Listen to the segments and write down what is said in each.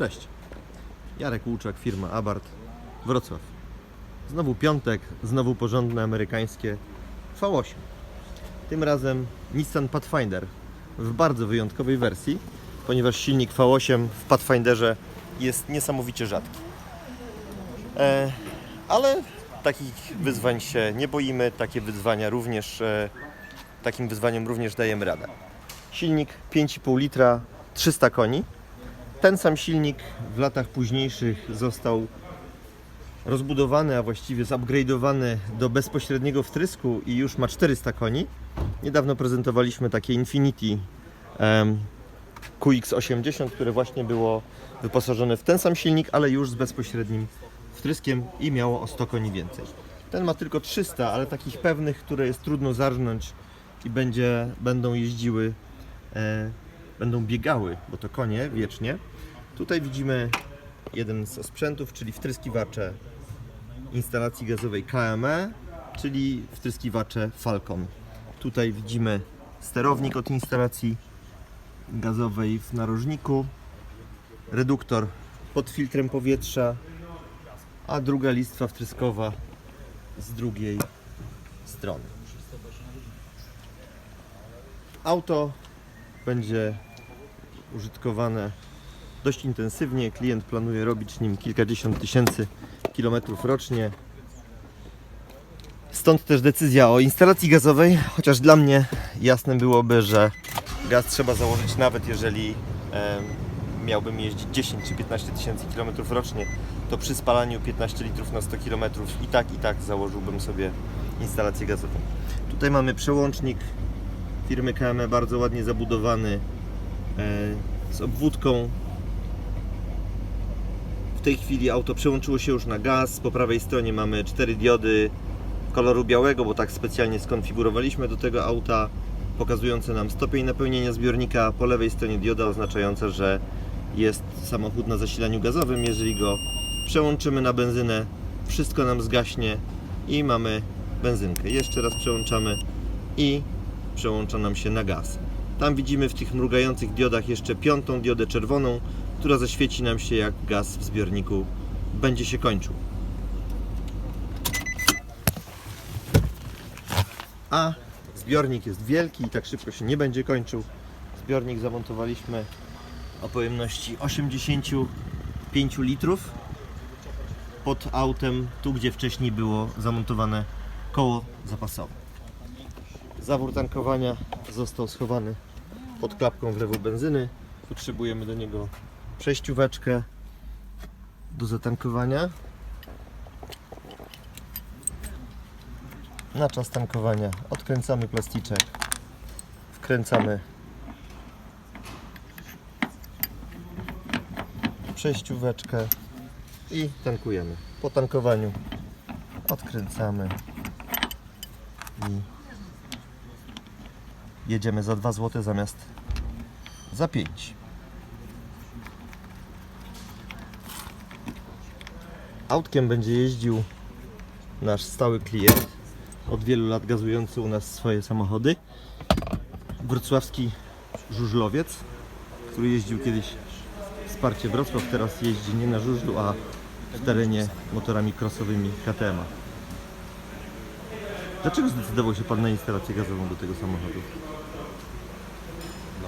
Cześć. Jarek Łuczak, firma Abart, Wrocław. Znowu piątek, znowu porządne amerykańskie V8. Tym razem Nissan Pathfinder w bardzo wyjątkowej wersji, ponieważ silnik V8 w Pathfinderze jest niesamowicie rzadki. E, ale takich wyzwań się nie boimy, takie wyzwania również, e, takim wyzwaniom również dajemy radę. Silnik 5,5 litra, 300 koni. Ten sam silnik w latach późniejszych został rozbudowany, a właściwie zupgrade'owany do bezpośredniego wtrysku i już ma 400 koni. Niedawno prezentowaliśmy takie Infinity em, QX80, które właśnie było wyposażone w ten sam silnik, ale już z bezpośrednim wtryskiem i miało o 100 koni więcej. Ten ma tylko 300, ale takich pewnych, które jest trudno zarżnąć i będzie, będą jeździły, e, będą biegały, bo to konie wiecznie. Tutaj widzimy jeden z sprzętów, czyli wtryskiwacze instalacji gazowej KME, czyli wtryskiwacze Falcon. Tutaj widzimy sterownik od instalacji gazowej w narożniku, reduktor pod filtrem powietrza, a druga listwa wtryskowa z drugiej strony. Auto będzie użytkowane dość intensywnie. Klient planuje robić nim kilkadziesiąt tysięcy kilometrów rocznie. Stąd też decyzja o instalacji gazowej, chociaż dla mnie jasne byłoby, że gaz trzeba założyć nawet jeżeli em, miałbym jeździć 10 czy 15 tysięcy kilometrów rocznie, to przy spalaniu 15 litrów na 100 kilometrów i tak i tak założyłbym sobie instalację gazową. Tutaj mamy przełącznik firmy KME, bardzo ładnie zabudowany e, z obwódką. W tej chwili auto przełączyło się już na gaz. Po prawej stronie mamy cztery diody koloru białego, bo tak specjalnie skonfigurowaliśmy do tego auta, pokazujące nam stopień napełnienia zbiornika. Po lewej stronie dioda oznaczająca, że jest samochód na zasilaniu gazowym. Jeżeli go przełączymy na benzynę, wszystko nam zgaśnie i mamy benzynkę. Jeszcze raz przełączamy i przełącza nam się na gaz. Tam widzimy w tych mrugających diodach jeszcze piątą diodę czerwoną, która zaświeci nam się jak gaz w zbiorniku będzie się kończył. A zbiornik jest wielki i tak szybko się nie będzie kończył. Zbiornik zamontowaliśmy o pojemności 85 litrów pod autem, tu gdzie wcześniej było zamontowane koło zapasowe. Zawór tankowania został schowany pod klapką wlewu benzyny. Potrzebujemy do niego przejścióweczkę do zatankowania. Na czas tankowania odkręcamy plasticzek, wkręcamy przejścióweczkę i tankujemy. Po tankowaniu odkręcamy i jedziemy za 2 zł zamiast za 5. Autkiem będzie jeździł nasz stały klient, od wielu lat gazujący u nas swoje samochody. Wrocławski żużlowiec, który jeździł kiedyś wsparcie Wrocław, teraz jeździ nie na żużlu, a w terenie motorami crossowymi KTM. -a. Dlaczego zdecydował się Pan na instalację gazową do tego samochodu?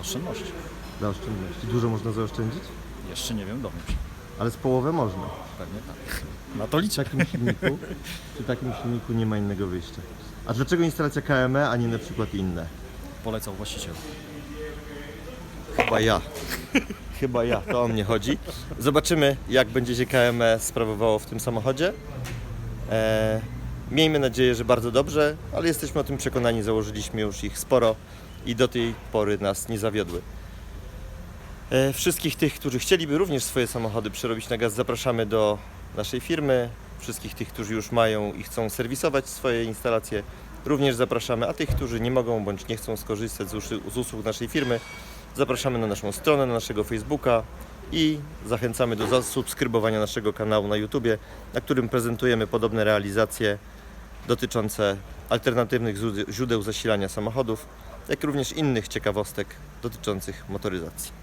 Oszczędności. Dla oszczędności. Dużo można zaoszczędzić? Jeszcze nie wiem, dowiem się. Ale z połowę można. Pewnie tak. Na to liczę. takim silniku, przy takim silniku nie ma innego wyjścia. A dlaczego instalacja KME, a nie na przykład inne? Polecał właściciel. Chyba ja. Chyba ja, to o mnie chodzi. Zobaczymy, jak będzie się KME sprawowało w tym samochodzie. E, miejmy nadzieję, że bardzo dobrze, ale jesteśmy o tym przekonani, założyliśmy już ich sporo i do tej pory nas nie zawiodły. E, wszystkich tych, którzy chcieliby również swoje samochody przerobić na gaz, zapraszamy do naszej firmy. Wszystkich tych, którzy już mają i chcą serwisować swoje instalacje, również zapraszamy, a tych, którzy nie mogą bądź nie chcą skorzystać z, usług naszej firmy, zapraszamy na naszą stronę, na naszego Facebooka i zachęcamy do zasubskrybowania naszego kanału na YouTube, na którym prezentujemy podobne realizacje dotyczące alternatywnych źródeł zasilania samochodów, jak również innych ciekawostek dotyczących motoryzacji.